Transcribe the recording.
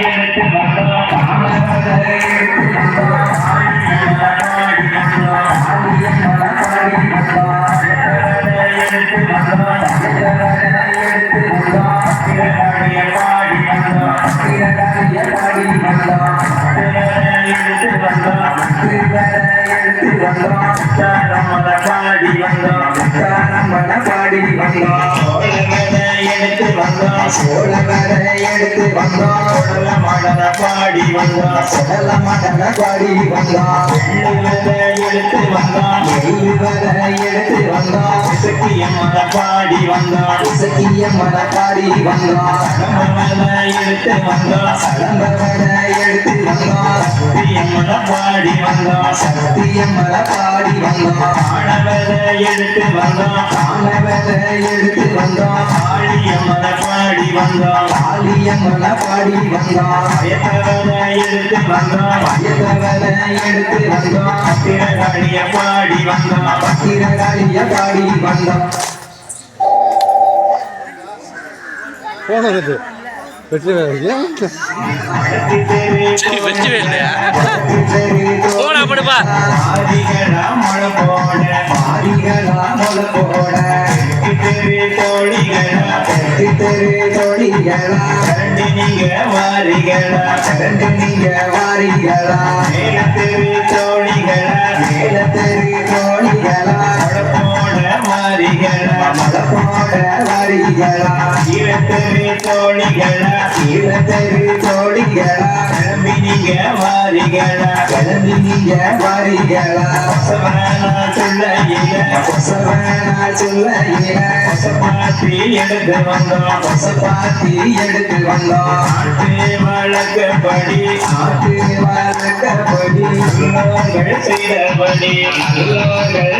எடுத்து வந்தோம் காணவரை எடுத்து வந்தோம் பாடி வந்தோம் பாடி வந்தோம் சோழவரை எடுத்து வந்தோம் சோழல மடல பாடி வந்தோம் சோழல மடல பாடி வந்தோம் வெள்ளுவரை எடுத்து வந்தோம் வெள்ளுவரை எடுத்து வந்தோம் இசக்கியம்மன பாடி வந்தோம் இசக்கியம்மன பாடி வந்தோம் சடம்பவரை எடுத்து வந்தோம் சடம்பவரை எடுத்து வந்தோம் சக்தியம்மன பாடி வந்தோம் சக்தியம்மன பாடி வந்தோம் ஆணவரை எடுத்து வந்தோம் ஆணவரை எடுத்து வந்தோம் காளியம்மன பாடி வந்தோம் காளியம்மன பாடி எடுத்து எடுத்து பத்திரகாளிய பத்திரகாளிய போனது வெற்றி இல்லையா போடா படுப்பா ஆதிகளா போட ஆதிகளா மழை தோழிகளா தெரு தோழிகளா கரண்டு நீங்க வாரிகளா கரண்டு நீங்க வாரிகளா மேல தோழிகளா மேல தோழிகளா வாரிகளா வாரிகளா கீழ தெரு தோழிகளா கீழ தெரு தோழிகளா நீங்க வாரிகளா கிளம்பி நீங்க வாரிகளா. சொல்லையில கொசவனா சொல்லையில. கொசப்பாத்தி எடுத்து வந்தோம். கொசப்பாத்தி எடுத்து வந்தோம். ஆட்டு வழக்கப்படி ஆட்டு வழக்கப்படி. நல்லோர்கள் செய்தபடி நல்லோர்கள்